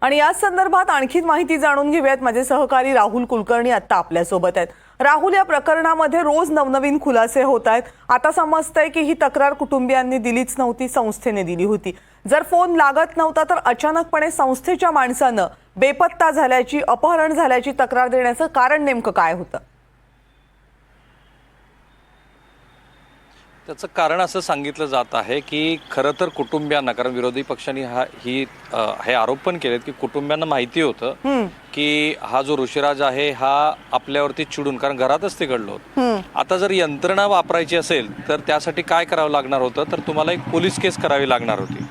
आणि याच संदर्भात आणखी माहिती जाणून घेऊयात. माझे सहकारी राहुल कुलकर्णी आता आपल्यासोबत आहेत. राहुल या प्रकरणामध्ये रोज नवनवीन खुलासे होत आहेत. आता समजतंय की ही तक्रार कुटुंबियांनी दिलीच नव्हती संस्थेने दिली होती. जर फोन लागत नव्हता तर अचानकपणे संस्थेच्या माणसानं बेपत्ता झाल्याची अपहरण झाल्याची तक्रार देण्याचं कारण नेमकं काय होतं? त्याचं कारण असं सांगितलं जात आहे की खरं तर कुटुंबियांना कारण विरोधी पक्षांनी हा ही अ, हे आरोप पण केलेत की कुटुंबियांना माहिती होतं की हा जो ऋषिराज आहे हा आपल्यावरती चिडून कारण घरातच ते घडलं होतं आता जर यंत्रणा वापरायची असेल तर त्यासाठी काय करावं लागणार होतं? तर तुम्हाला एक पोलीस केस करावी लागणार होती.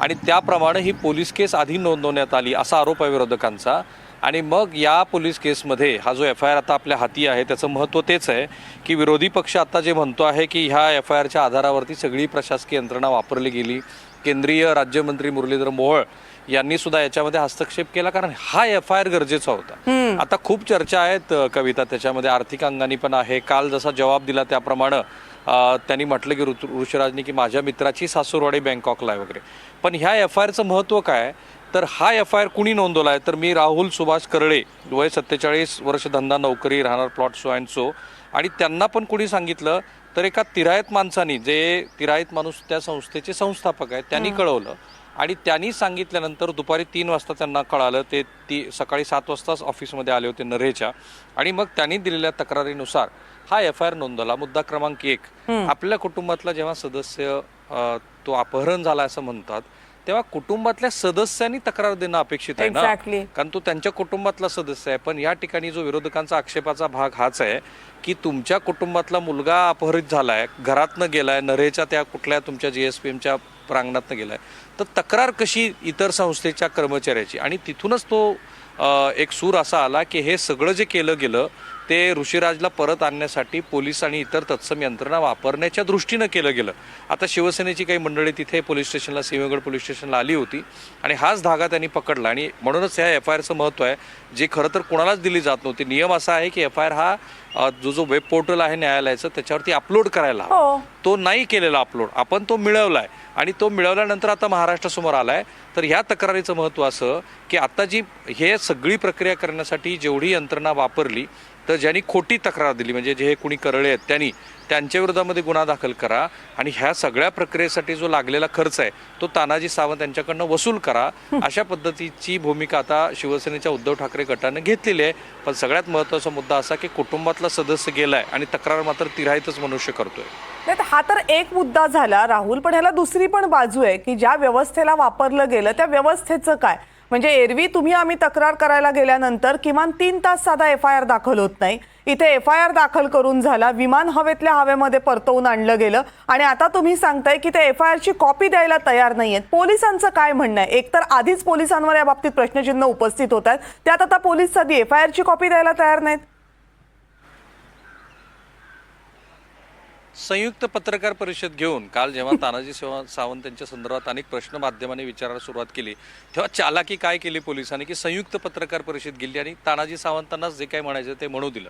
आणि त्याप्रमाणे ही पोलीस केस आधी नोंदवण्यात आली असा आरोप आहे विरोधकांचा. आणि मग या पोलीस केसमध्ये हा जो एफ आय आर आता आपल्या हाती आहे त्याचं महत्त्व तेच आहे की विरोधी पक्ष आता जे म्हणतो आहे की ह्या एफ आय आरच्या आधारावरती सगळी प्रशासकीय यंत्रणा वापरली गेली केंद्रीय राज्यमंत्री मुरलीधर मोहोळ यांनी सुद्धा याच्यामध्ये हस्तक्षेप केला कारण हा एफ आय आर गरजेचा होता. आता खूप चर्चा आहेत कविता त्याच्यामध्ये आर्थिक अंगाने पण आहे. काल जसा जबाब दिला त्याप्रमाणे त्यांनी म्हटलं की ऋतु ऋषिराजनी की माझ्या मित्राची सासूरवाडी बँकॉकला आहे वगैरे. पण ह्या एफ आय आरचं महत्त्व काय तर हा एफ आय आर कुणी नोंदवला आहे तर मी राहुल सुभाष करळे वय सत्तेचाळीस वर्ष धंदा नोकरी राहणार प्लॉट सो अँड सो. आणि त्यांना पण कुणी सांगितलं तर एका तिरायत माणसानी जे तिरायत माणूस त्या संस्थेचे संस्थापक आहेत त्यांनी कळवलं. आणि त्यांनी सांगितल्यानंतर दुपारी तीन वाजता त्यांना कळालं ते ती सकाळी सात वाजताच ऑफिसमध्ये आले होते नरेच्या. आणि मग त्यांनी दिलेल्या तक्रारीनुसार हा एफ आय आर नोंदवला. मुद्दा क्रमांक एक. आपल्या कुटुंबातला जेव्हा सदस्य तो अपहरण झाला असं म्हणतात तेव्हा कुटुंबातल्या सदस्यांनी तक्रार देणं अपेक्षित आहे ना? Exactly. कारण तो त्यांच्या कुटुंबातला सदस्य आहे. पण या ठिकाणी जो विरोधकांचा आक्षेपाचा भाग हाच आहे की तुमच्या कुटुंबातला मुलगा अपहरित झालाय घरातनं गेलाय नरेच्या त्या कुठल्या तुमच्या जीएसपीएमच्या प्रांगणातनं गेलाय तर तक्रार कशी इतर संस्थेच्या कर्मचाऱ्याची? आणि तिथूनच तो अ, एक सूर असा आला की हे सगळं जे केलं गेलं ते ऋषिराजला परत आणण्यासाठी पोलीस आणि इतर तत्सम यंत्रणा वापरण्याच्या दृष्टीनं केलं गेलं. आता शिवसेनेची काही मंडळी तिथे पोलीस स्टेशनला सिंहगड पोलीस स्टेशनला आली होती आणि हाच धागा त्यांनी पकडला. आणि म्हणूनच ह्या एफ आय आरचं महत्त्व आहे जे खरं तर कोणालाच दिली जात नव्हती. नियम असा आहे की एफ आय आर हा जो जो वेब पोर्टल आहे न्यायालयाचं त्याच्यावरती अपलोड करायला हवा. हो. तो नाही केलेला अपलोड. आपण तो मिळवलाय. आणि तो मिळवल्यानंतर आता महाराष्ट्रासमोर आलाय. तर ह्या तक्रारीचं महत्त्व असं की आता जी हे सगळी प्रक्रिया करण्यासाठी जेवढी यंत्रणा वापरली तर ज्यांनी खोटी तक्रार दिली म्हणजे जे हे कुणी करळे आहेत त्यांनी त्यांच्या विरोधामध्ये गुन्हा दाखल करा आणि ह्या सगळ्या प्रक्रियेसाठी जो लागलेला खर्च आहे तो तानाजी सावंत यांच्याकडनं वसूल करा. अशा पद्धतीची भूमिका आता शिवसेनेच्या उद्धव ठाकरे गटानं घेतलेली आहे. पण सगळ्यात महत्त्वाचा मुद्दा असा की कुटुंबातला सदस्य गेलाय आणि तक्रार मात्र तिराहितच मनुष्य करतोय. हा तर एक मुद्दा झाला राहुल पण ह्याला दुसरी पण बाजू आहे की ज्या व्यवस्थेला वापरलं गेलं त्या व्यवस्थेचं काय? म्हणजे एरवी तुम्ही आम्ही तक्रार करायला गेल्यानंतर किमान तीन तास साधा एफ आय आर दाखल होत नाही. इथे एफ आय आर दाखल करून झाला विमान हवेतल्या हवेमध्ये परतवून आणलं गेलं आणि आता तुम्ही सांगताय की ते एफ आय आरची कॉपी द्यायला तयार नाही आहेत पोलिसांचं काय म्हणणं आहे? एकतर आधीच पोलिसांवर या बाबतीत प्रश्नचिन्ह उपस्थित होत आहेत त्यात आता पोलीस साधी एफ आय आरची कॉपी द्यायला तयार नाहीत. संयुक्त पत्रकार परिषद घेऊन काल जेव्हा तानाजी सेवा- सावंत यांच्या संदर्भात अनेक प्रश्न माध्यमांनी विचारायला सुरुवात केली तेव्हा चालाकी काय केली पोलिसांनी की संयुक्त पत्रकार परिषद गेली आणि तानाजी सावंतांनाच जे काही म्हणायचं ते म्हणू दिलं.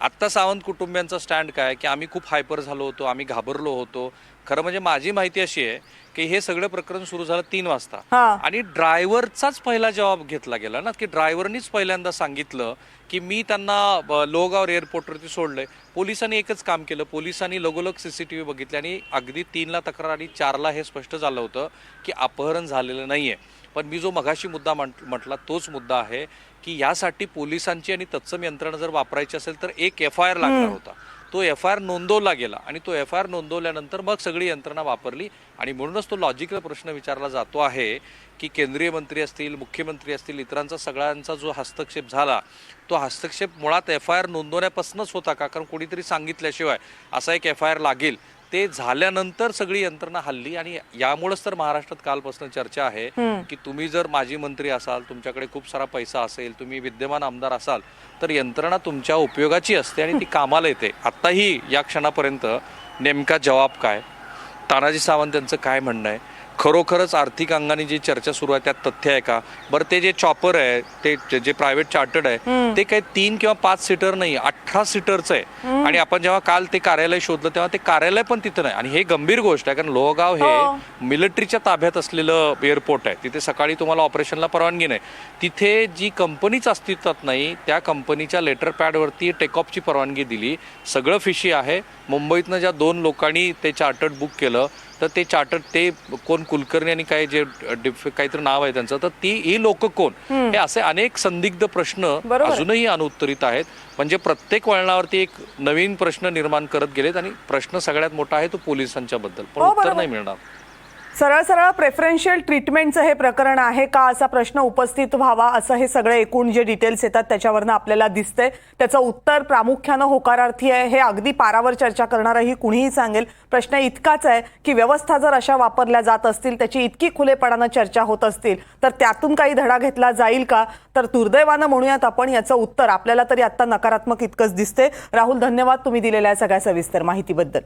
आत्ता सावंत कुटुंबियांचा स्टँड काय? की आम्ही खूप हायपर झालो होतो आम्ही घाबरलो होतो. खरं म्हणजे माझी माहिती अशी आहे की हे सगळं प्रकरण सुरू झालं तीन वाजता. हा. आणि ड्रायव्हरचाच पहिला जबाब घेतला गेला ना की ड्रायव्हरनीच पहिल्यांदा सांगितलं की मी त्यांना लोहगाव एअरपोर्टवरती सोडलंय. पोलिसांनी एकच काम केलं पोलिसांनी लगोलग सीसीटीव्ही बघितले आणि अगदी तीनला तक्रार आणि चारला हे स्पष्ट झालं होतं की अपहरण झालेलं नाहीये. पण मी जो मगाशी मुद्दा म्हंट- म्हटला तोच मुद्दा आहे की यासाठी पोलिसांची आणि तत्सम यंत्रणा जर वापरायची असेल तर एक एफ आय आर लागणार होता. तो एफ आय आर नोंदवला गेला आणि तो एफ आय आर नोंदवल्यानंतर मग सगळी यंत्रणा वापरली आणि म्हणूनच तो लॉजिकल प्रश्न विचारला जातो आहे की केंद्रीय मंत्री असतील मुख्यमंत्री असतील इतरांचा सगळ्यांचा जो हस्तक्षेप झाला तो हस्तक्षेप मुळात एफ आय आर नोंदवण्यापासूनच होता का? कारण कोणीतरी सांगितल्याशिवाय असा एक एफ आय आर लागेल. ते झाल्यानंतर सगळी यंत्रणा हल्ली आणि यामुळेच तर महाराष्ट्रात कालपासून चर्चा आहे की तुम्ही जर माजी मंत्री असाल तुमच्याकडे खूप सारा पैसा असेल तुम्ही विद्यमान आमदार असाल तर यंत्रणा तुमच्या उपयोगाची असते आणि ती कामाला येते. आत्ताही या क्षणापर्यंत नेमका जबाब काय? तानाजी सावंत यांचं काय म्हणणं आहे? खरोखरच आर्थिक अंगाने जी चर्चा सुरू आहे त्यात तथ्य आहे का? बरं ते जे चॉपर आहे ते जे- प्रायव्हेट चार्टर्ड आहे ते काही तीन किंवा पाच सीटर नाही अठरा सीटरचं आहे. आणि आपण जेव्हा काल ते कार्यालय शोधलं तेव्हा ते कार्यालय पण तिथं नाही. आणि हे गंभीर गोष्ट आहे कारण लोहगाव हो. हे. मिलिटरीच्या ताब्यात असलेलं एअरपोर्ट आहे. तिथे सकाळी तुम्हाला ऑपरेशनला परवानगी नाही. तिथे जी कंपनीच अस्तित्वात नाही त्या कंपनीच्या लेटर पॅडवरती टेकऑफची परवानगी दिली. सगळं फिशी आहे. मुंबईतनं ज्या दोन लोकांनी ते चार्टर्ड बुक केलं तर ते चार्टर्ड ते कोण कुलकर्णी आणि काय जे डिफ काहीतरी नाव आहे त्यांचं तर ती ही लोक कोण? हे असे अनेक संदिग्ध प्रश्न. अजूनही अनुत्तरित आहेत. म्हणजे प्रत्येक वळणावरती एक नवीन प्रश्न निर्माण करत गेलेत आणि प्रश्न सगळ्यात मोठा आहे तो पोलिसांच्या बद्दल पण हो, उत्तर. नाही मिळणार. सरळ सरळ प्रेफरन्शियल ट्रीटमेंटचं हे प्रकरण आहे का असा प्रश्न उपस्थित व्हावा असं हे सगळे एकूण जे डिटेल्स येतात त्याच्यावरनं आपल्याला दिसतंय. त्याचं उत्तर प्रामुख्यानं होकारार्थी आहे हे अगदी पारावर चर्चा करणारही कुणीही सांगेल. प्रश्न इतकाच आहे की व्यवस्था जर अशा वापरल्या जात असतील त्याची इतकी खुलेपणानं चर्चा होत असतील तर त्यातून काही धडा घेतला जाईल का? तर दुर्दैवानं म्हणूयात आपण याचं उत्तर आपल्याला तरी आत्ता नकारात्मक इतकंच दिसते राहुल धन्यवाद तुम्ही दिलेल्या सगळ्या सविस्तर माहितीबद्दल.